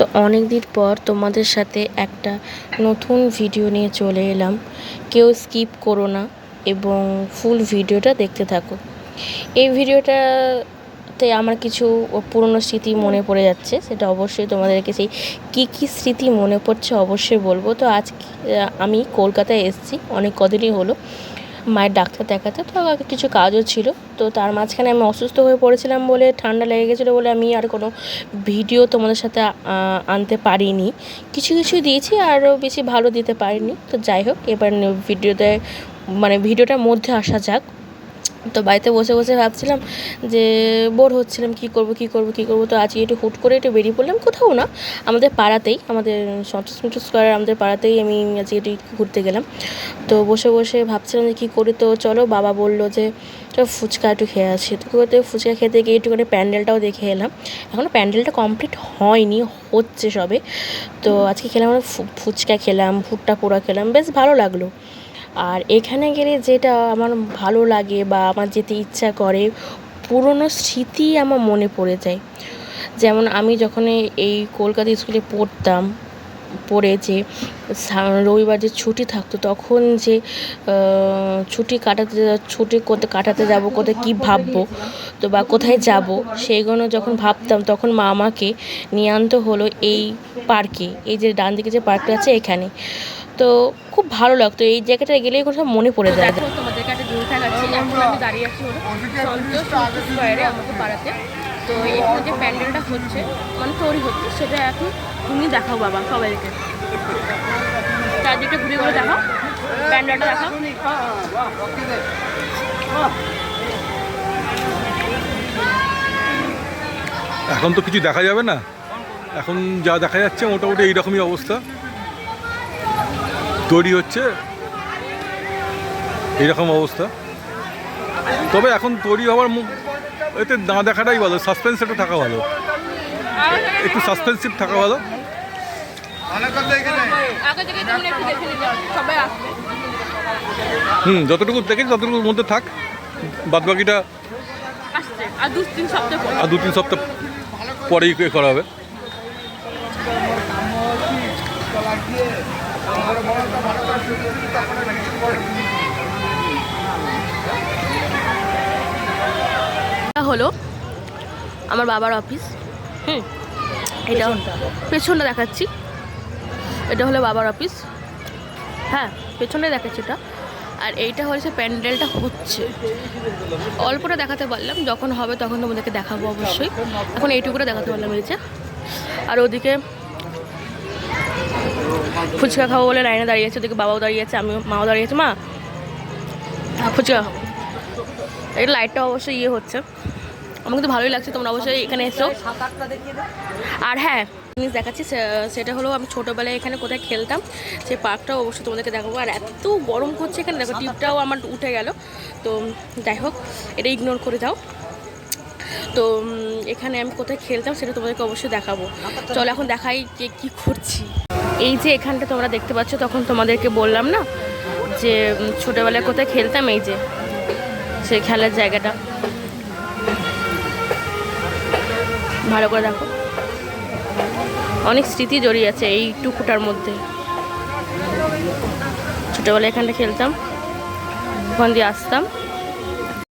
তো অনেক দিন পর তোমাদের সাথে একটা নতুন ভিডিও নিয়ে চলে এলাম। কেউ স্কিপ করো না এবং ফুল ভিডিওটা দেখতে থাকো। এই ভিডিওটাতে আমার কিছু পুরনো স্মৃতি মনে পড়ে যাচ্ছে, সেটা অবশ্যই তোমাদেরকে সেই কী কী স্মৃতি মনে পড়ছে অবশ্যই বলব। তো আজ আমি কলকাতায় এসেছি, অনেক কদিনই হলো। মায়ের ডাক্তার দেখাতে, তো কিছু কাজও ছিল। তো তার মাঝখানে আমি অসুস্থ হয়ে পড়েছিলাম বলে, ঠান্ডা লেগে গেছিল বলে আমি আর কোনো ভিডিও তোমাদের সাথে আনতে পারিনি। কিছু কিছু দিয়েছি, আরও বেশি ভালো দিতে পারিনি। তো যাই হোক, এবার ভিডিওতে মানে ভিডিওটার মধ্যে আসা যাক। তো বাড়িতে বসে বসে ভাবছিলাম যে বোর হচ্ছিলাম, কী করব কী করব কী করব? তো আজকে একটু হুট করে একটু বেরিয়ে পড়লাম, কোথাও না, আমাদের পাড়াতেই, আমাদের সন্তোষ মিটর স্কোয়ার আমাদের পাড়াতেই আমি আজকে একটু ঘুরতে গেলাম। তো বসে বসে ভাবছিলাম যে কী করি, তো চলো বাবা বলল যে, চলো ফুচকা একটু খেয়ে আসি। তো করতে ফুচকা খেতে গিয়ে একটুখানি প্যান্ডেলটাও দেখে এলাম। এখনও প্যান্ডেলটা কমপ্লিট হয়নি, হচ্ছে সবে। তো আজকে খেলাম ফু- ফুচকা খেলাম, ভুট্টা পোড়া খেলাম, বেশ ভালো লাগল। আর এখানে গেলে যেটা আমার ভালো লাগে বা আমার যেতে ইচ্ছা করে, পুরনো স্মৃতি আমার মনে পড়ে যায়। যেমন আমি যখন এই- কলকাতা স্কুলে পড়তাম পড়ে যে রবিবার যে ছুটি থাকতো তখন যে ছুটি কাটাতে ছুটি কোথায় কাটাতে যাব, কোথায় কী ভাববো, তো বা কোথায় যাব সেইগুলো যখন ভাবতাম তখন মা আমাকে নিয়ে আনতো হলো এই পার্কে, এই যে ডান দিকে যে পার্কটা আছে এখানে। তো খুব ভালো লাগতো। এই জায়গাটা গেলেই কোনো সব মনে পড়ে যায়। দেখো তোমাদেরকে একটা জিনিস দেখাচ্ছি। এখন আমি দাঁড়িয়ে আছি হলো সন্তোষ সন্তোষ স্কোয়ারে আমাকে পাড়াতে। তো এখানে যে প্যান্ডেলটা হচ্ছে মানে তৈরি হচ্ছে সেটা এখন তুমি দেখাও বাবা সবাইকে। চারদিকটা ঘুরে ঘুরে দেখাও। প্যান্ডেলটা দেখাও। এখন তো কিছু দেখা যাবে না। এখন যা দেখা যাচ্ছে মোটামুটি এইরকমই অবস্থা। তৈরি হচ্ছে। এইরকম অবস্থা। তবে এখন তৈরি হওয়ার মু- এতে না দেখাটাই ভালো সাসপেন্স একটু থাকা ভালো। একটু সাসপেন্সিভ থাকা ভালো। হুম যতটুকু দেখেছি ততটুকুর মধ্যে থাক। বাদ বাকিটা আর দু তিন সপ্তাহ পরেই করা হবে। হলো আমার বাবার অফিস। হুম। এটা পেছনটা। দেখাচ্ছি। এটা হলো বাবার অফিস। হ্যাঁ পেছনে দেখাচ্ছি এটা। আর এইটা হচ্ছে প্যান্ডেলটা হচ্ছে। অল্পটা দেখাতে পারলাম। যখন হবে তখন তোমাদেরকে দেখাবো অবশ্যই। এখন এইটুকুটা দেখাতে পারলাম এই যে। আর ওদিকে ফুচকা খাব বলে লাইনে দাঁড়িয়ে আছে ওদিকে বাবাও দাঁড়িয়ে আছে আমিও মাও দাঁড়িয়ে আছে মা। ফুচকা খাব। এই লাইটটা অবশ্যই ইয়ে হচ্ছে। আমার কিন্তু ভালোই লাগছে তোমরা অবশ্যই এখানে এসো। আর হ্যাঁ জিনিস দেখাচ্ছি সেটা হলো আমি ছোটোবেলায় এখানে কোথায় খেলতাম সেই পার্কটাও অবশ্যই তোমাদেরকে দেখাবো। আর এত গরম করছে এখানে দেখো টিপটাও আমার উঠে গেল। তো যাই হোক এটা ইগনোর করে দাও তো এখানে আমি কোথায় খেলতাম সেটা তোমাদেরকে অবশ্যই দেখাবো। চলো এখন দেখাই যে কী করছি। এই যে এখানটা তোমরা দেখতে পাচ্ছ, তখন তোমাদেরকে বললাম না যে ছোটোবেলায় কোথায় খেলতাম এই যে সেই খেলার জায়গাটা। ভালো করে দেখো। অনেক স্মৃতি জড়িয়ে আছে এই টুকুটার মধ্যে। ছোটোবেলায় এখানটা খেলতাম, ওখান দিয়ে আসতাম।